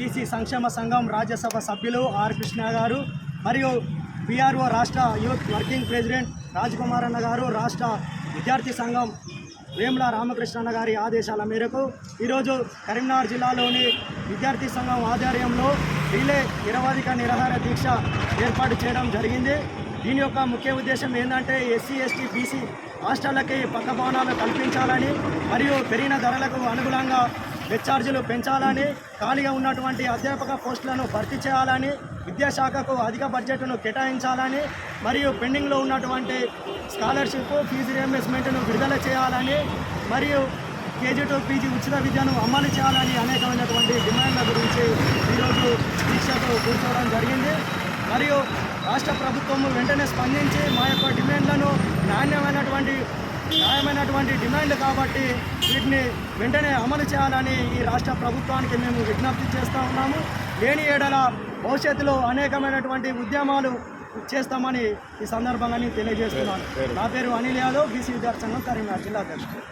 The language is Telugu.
బీసీ సంక్షేమ సంఘం రాజ్యసభ సభ్యులు ఆర్ కృష్ణ గారు మరియు బీఆర్ఓ రాష్ట్ర యూత్ వర్కింగ్ ప్రెసిడెంట్ రాజ్కుమార్ అన్న గారు రాష్ట్ర విద్యార్థి సంఘం వేముల రామకృష్ణన్న గారి ఆదేశాల మేరకు ఈరోజు కరీంనగర్ జిల్లాలోని విద్యార్థి సంఘం ఆధ్వర్యంలో రిలే నిరవాధిక నిరాహార దీక్ష ఏర్పాటు చేయడం జరిగింది. దీని యొక్క ముఖ్య ఉద్దేశం ఏంటంటే ఎస్సీ ఎస్టీ బీసీ హాస్టళ్ళకి పక్క భవనాలు కల్పించాలని మరియు పెరిగిన ధరలకు అనుగుణంగా హెచ్ఆర్జీలు పెంచాలని ఖాళీగా ఉన్నటువంటి అధ్యాపక పోస్టులను భర్తీ చేయాలని విద్యాశాఖకు అధిక బడ్జెట్ను కేటాయించాలని మరియు పెండింగ్లో ఉన్నటువంటి స్కాలర్షిప్ ఫీజు రియంబర్స్మెంట్ను విడుదల చేయాలని మరియు కేజీ టు పీజీ ఉచిత విద్యను అమలు చేయాలని అనేకమైనటువంటి డిమాండ్ల గురించి ఈరోజు దీక్షతో కూర్చోవడం జరిగింది. మరియు రాష్ట్ర ప్రభుత్వము వెంటనే స్పందించి మా యొక్క డిమాండ్లను నాణ్యమైనటువంటి న్యాయమైనటువంటి డిమాండ్ కాబట్టి వీటిని వెంటనే అమలు చేయాలని ఈ రాష్ట్ర ప్రభుత్వానికి మేము విజ్ఞప్తి చేస్తూ ఉన్నాము. లేని ఏడల భవిష్యత్తులో అనేకమైనటువంటి ఉద్యమాలు చేస్తామని ఈ సందర్భంగా నేను తెలియజేస్తున్నాను. నా పేరు అనిల్ యాదవ్ బీసీ విద్యార్థి సంఘం కరీంనగర్ జిల్లా అధ్యక్షుడు.